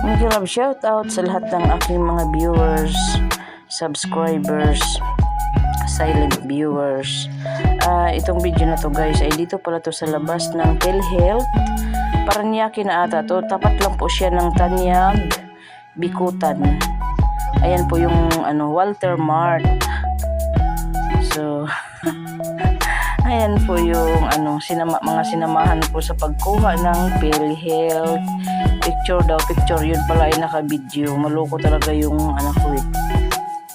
Mega love shout out sa lahat ng aking mga viewers, subscribers, silent viewers. Ah, itong video na to guys ay dito pala to sa labas ng PhilHealth. Paranaque na ata to. Tapat lang po siya ng Tanyag, Bikutan. Ayan po yung ano Walter Mart. So Ayan po yung ano, sinama, mga sinamahan po sa pagkuha ng PhilHealth. Picture daw, picture. Yun pala ay naka-video. Maloko talaga yung anak ko eh.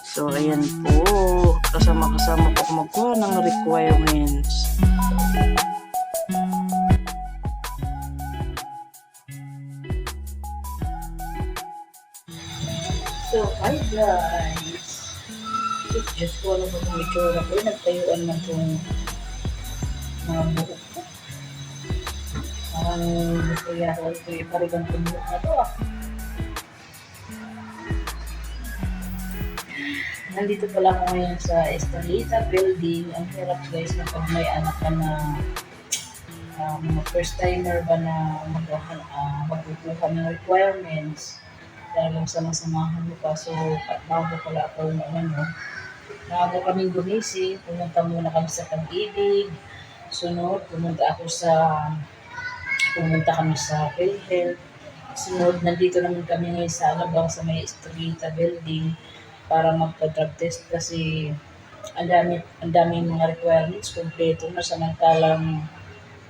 So, ayan po. Kasama-kasama po magkuha ng requirements. So, hi guys. Diyos ko, ano ba itong itsura ko? Nagtayuan man itong mga buhok ko. Parang gusto yata ito yung parigang tumulok na to ah. Nandito pala ako ngayon sa Estelita Building. Ang hirap guys kapag may anak ka na uh, mga first timer ba na mag uh, magkukuha ng requirements talagang sama-samahan mo pa. So, bago pala ako ng ano, Maaga kaming gumising, pumunta muna kami sa pag-ibig. Sunod, pumunta ako sa, pumunta kami sa PhilHealth. Sunod, nandito naman kami ngayon sa Alabang sa may Estrita building para magpa-drug test kasi ang dami, ang dami mga requirements, kompleto na samantalang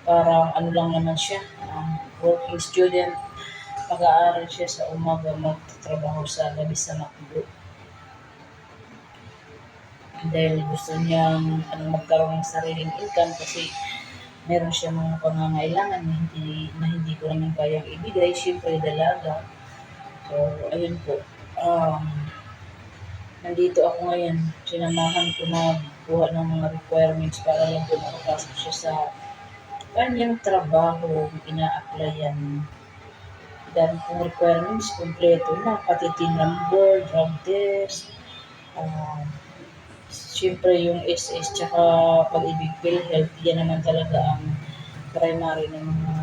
parang ano lang naman siya, um, working student, pag-aaral siya sa umaga, magtatrabaho sa gabi sa McDo dahil gusto niyang ano, magkaroon ng sariling income kasi meron siya mga pangangailangan na hindi, na hindi ko naman kayang ibigay. Siyempre, dalaga. So, ayun po. Um, nandito ako ngayon. Sinamahan ko na buha ng mga requirements para lang po makapasok siya sa kanyang trabaho, ina-applyan. Dami pong requirements, kompleto na, pati tin number, drug test, um, Siyempre yung SS tsaka pag-ibig PhilHealth, yan naman talaga ang primary ng mga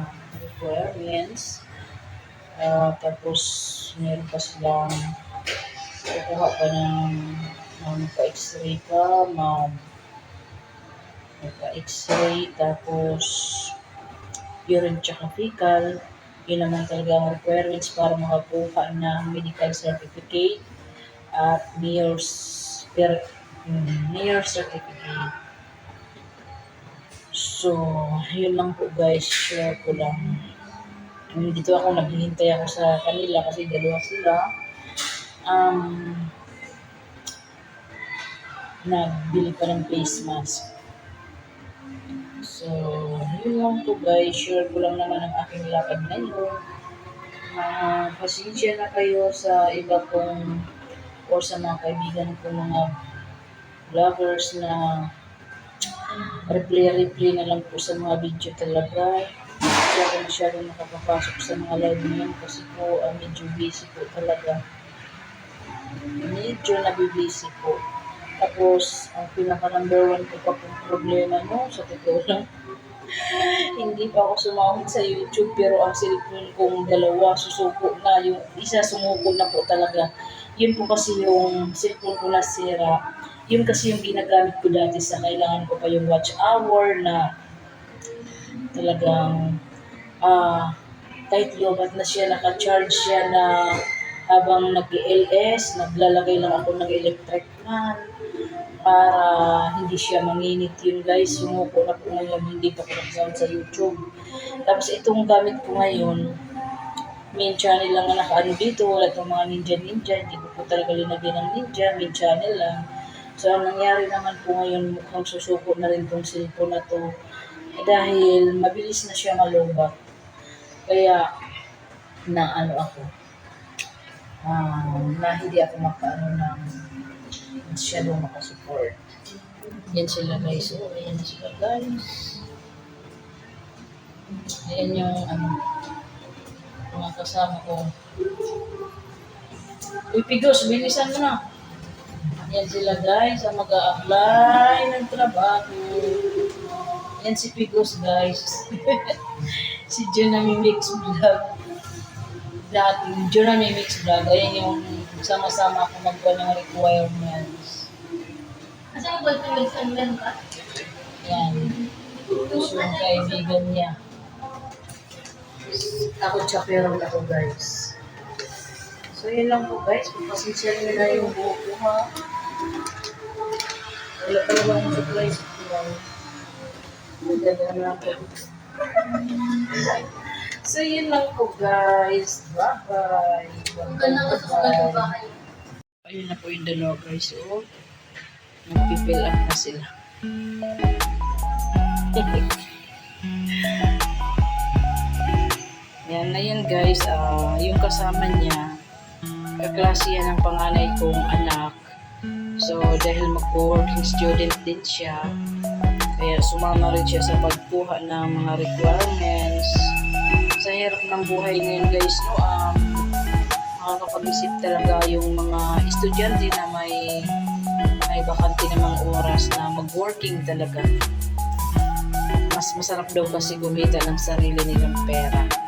requirements. Uh, tapos meron pa silang kukuha pa ng magpa-x-ray ka, mag magpa-x-ray, tapos urine tsaka fecal. Yun naman talaga ang requirements para makakuha ng medical certificate at mayor's per mayor certificate. So, yun lang po guys, share ko lang. Dito ako, naghihintay ako sa kanila kasi dalawa sila. Um, nagbili pa ng face mask. So, yun lang po guys, share ko lang naman ang aking lakad ngayon. Uh, pasensya na kayo sa iba kong o sa mga kaibigan ko mga vloggers na replay-replay na lang po sa mga video talaga. Hindi ako masyado nakapapasok sa mga live ngayon kasi po uh, medyo busy po talaga. Medyo nabibisi po. Tapos, ang pinaka number one ko pa pong problema no, sa totoo lang, hindi pa ako sumahod sa YouTube pero ang cellphone kong dalawa susuko na. Yung isa sumuko na po talaga. Yun po kasi yung cellphone ko na sira yun kasi yung ginagamit ko dati sa kailangan ko pa yung watch hour na talagang uh, tight lobat na siya, naka-charge siya na habang nag-LS, naglalagay lang ako ng electric fan para hindi siya manginit yun guys. Sumuko na po ngayon, hindi pa ko nakasound sa YouTube. Tapos itong gamit ko ngayon, main channel lang na nakaano dito, wala itong mga ninja-ninja, hindi ko po talaga linagyan ng ninja, main channel lang. So, ang nangyari naman po ngayon, mukhang susuko na rin tong cellphone na to eh, dahil mabilis na siya malubat. Kaya, na ano ako, um, na hindi ako makaano ng masyadong makasupport. Yan sila guys. So, ayan sila guys. Ayan yung ano, mga kasama ko. Uy, Pigos, bilisan mo na. Yan sila guys, ang mag-a-apply ng trabaho. Yan si Pigos guys. si Junami Mix Vlog. na may mix vlog. Ayan yung sama-sama ako magkuha ng requirements. Kasi ang meron ka? Yan. So, yung kaibigan niya. Ako chaperon ako, guys. So, yun lang po, guys. Pagpasensya nyo na yung buhok ko, ha? Wala talaga akong supply supply. Maganda na ako. So, yun lang po, guys. Bye-bye. Ang bahay. Ayun na po yung dalawa, guys. Oh. Nagpipill up na sila. yan na yan guys. Ah, yung kasama niya, kaklase yan ng panganay kong anak. So, dahil mag-working student din siya, kaya sumama rin siya sa pagkuha ng mga requirements. Sa hirap ng buhay ngayon guys, no, um, makakapag-isip talaga yung mga estudyante na may may bakante namang oras na mag-working talaga. Mas masarap daw kasi kumita ng sarili nilang pera.